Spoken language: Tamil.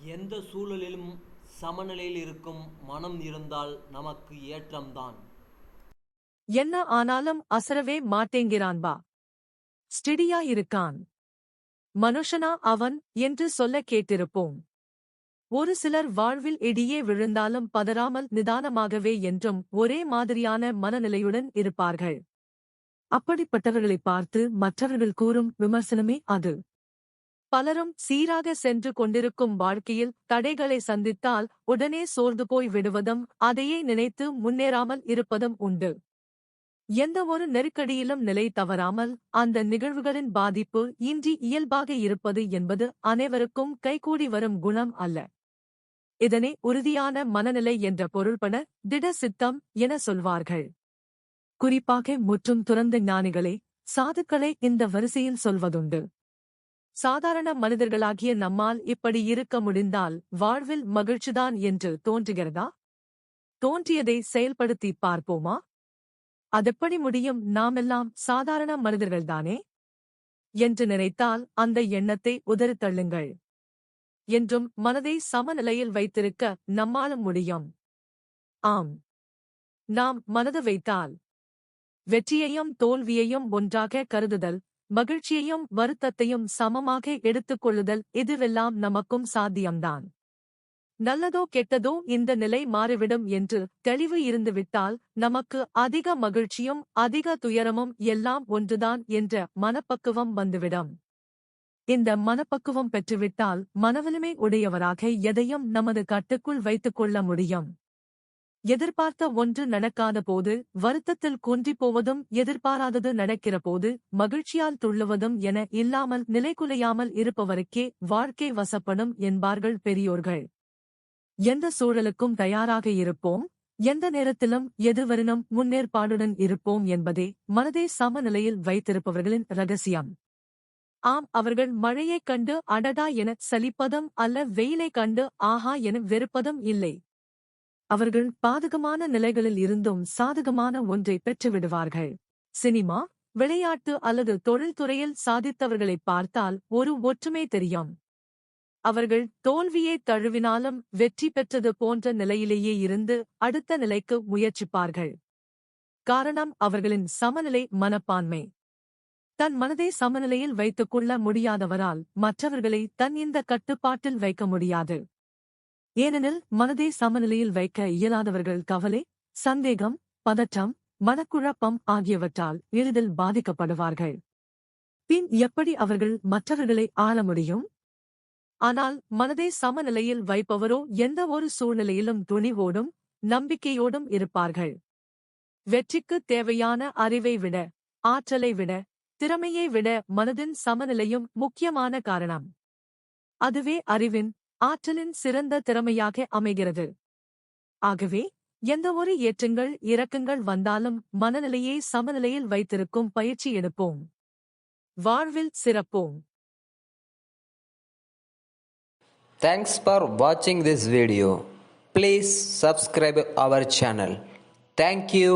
எந்த சூழலிலும் சமநிலையில் இருக்கும் மனம் இருந்தால் நமக்கு ஏற்றம்தான். என்ன ஆனாலும் அசரவே மாட்டேங்கிறான் பா. ஸ்டிடியா இருக்கான். மனுஷனா அவன் என்று சொல்ல கேட்டிருப்போம். ஒரு சிலர் வாழ்வில் இடியே விழுந்தாலும் பதறாமல் நிதானமாகவே என்றும் ஒரே மாதிரியான மனநிலையுடன் இருப்பார்கள். அப்படிப்பட்டவர்களைப் பார்த்து மற்றவர்கள் கூறும் விமர்சனமே அது. பலரும் சீராக சென்று கொண்டிருக்கும் வாழ்க்கையில் தடைகளை சந்தித்தால் உடனே சோர்ந்து போய் விடுவதும் அதையே நினைத்து முன்னேறாமல் இருப்பதும் உண்டு. எந்த ஒரு நெருக்கடியிலும் நிலை தவறாமல் அந்த நிகழ்வுகளின் பாதிப்பு இன்றி இயல்பாக இருப்பது என்பது அனைவருக்கும் கைகூடி வரும் குணம் அல்ல. இதனை உறுதியான மனநிலை என்ற பொருள்பட திட சித்தம் என சொல்வார்கள். குறிப்பாக முற்றும் துறந்த ஞானிகளே சாதுக்களை இந்த வரிசையில் சொல்வதுண்டு. சாதாரண மனிதர்களாகிய நம்மால் இப்படி இருக்க முடிந்தால் வாழ்வில் மகிழ்ச்சிதான் என்று தோன்றுகிறதா? தோன்றியதை செயல்படுத்தி பார்ப்போமா? அதெப்படி முடியும்? நாமெல்லாம் சாதாரண மனிதர்கள்தானே? என்று நினைத்தால் அந்த எண்ணத்தை உதறித்தள்ளுங்கள் என்றும் மனதை சமநிலையில் வைத்திருக்க நம்மாலும் முடியும். ஆம். நாம் மனது வைத்தால் வெற்றியையும் தோல்வியையும் ஒன்றாக கருதுதல் மகிழ்ச்சியையும் வருத்தத்தையும் சமமாக எடுத்துக் கொள்ளுதல் இதுவெல்லாம் நமக்கும் சாத்தியம்தான். நல்லதோ கெட்டதோ இந்த நிலை மாறிவிடும் என்று தெளிவு இருந்துவிட்டால் நமக்கு அதிக மகிழ்ச்சியும் அதிக துயரமும் எல்லாம் ஒன்றுதான் என்ற மனப்பக்குவம் வந்துவிடும். இந்த மனப்பக்குவம் பெற்றுவிட்டால் மனவலிமை உடையவராக எதையும் நமது கட்டுக்குள் வைத்துக் கொள்ள முடியும். எதிர்பார்த்த ஒன்று நடக்காத போது வருத்தத்தில் குன்றிப் போவதும் எதிர்பாராதது நடக்கிற போது மகிழ்ச்சியால் துள்ளுவதும் என இல்லாமல் நிலைகுலையாமல் இருப்பவருக்கே வாழ்க்கை வசப்படும் என்பார்கள் பெரியோர்கள். எந்த சூழலுக்கும் தயாராக இருப்போம்? எந்த நேரத்திலும் எதிர்வரினும் முன்னேற்பாடுடன் இருப்போம் என்பதே மனதை சமநிலையில் வைத்திருப்பவர்களின் ரகசியம். ஆம் அவர்கள் மழையைக் கண்டு அடடா என சலிப்பதும் அல்ல வெயிலைக் கண்டு ஆஹா என வெறுப்பதும் இல்லை. அவர்கள் பாதகமான நிலைகளில் இருந்தும் சாதகமான ஒன்றை பெற்றுவிடுவார்கள். சினிமா விளையாட்டு அல்லது தொழில்துறையில் சாதித்தவர்களைப் பார்த்தால் ஒரு ஒற்றுமை தெரியும். அவர்கள் தோல்வியை தழுவினாலும் வெற்றி பெற்றது போன்ற நிலையிலேயே இருந்து அடுத்த நிலைக்கு முயற்சிப்பார்கள். காரணம் அவர்களின் சமநிலை மனப்பான்மை. தன் மனதை சமநிலையில் வைத்துக் கொள்ள முடியாதவரால் மற்றவர்களை தன் இந்த கட்டுப்பாட்டில் வைக்க முடியாது. ஏனெனில் மனதை சமநிலையில் வைக்க இயலாதவர்கள் கவலை சந்தேகம் பதற்றம் மனக்குழப்பம் ஆகியவற்றால் எளிதில் பாதிக்கப்படுவார்கள். பின் எப்படி அவர்கள் மற்றவர்களை ஆள முடியும்? ஆனால் மனதை சமநிலையில் வைப்பவரோ எந்த ஒரு சூழ்நிலையிலும் துணிவோடும் நம்பிக்கையோடும் இருப்பார்கள். வெற்றிக்கு தேவையான அறிவை விட ஆற்றலை விட திறமையை விட மனதின் சமநிலையும் முக்கியமான காரணம். அதுவே அறிவின் ஆற்றலின் சிறந்த திறமையாக அமைகிறது ஆகவே எந்த ஒரு ஏற்றங்கள் இறக்கங்கள் வந்தாலும் மனநிலையை சமநிலையில் வைத்திருக்கும் பயிற்சி எடுப்போம் வாழ்வில் சிறப்போம் Thanks for watching this video. Please subscribe our channel. Thank you.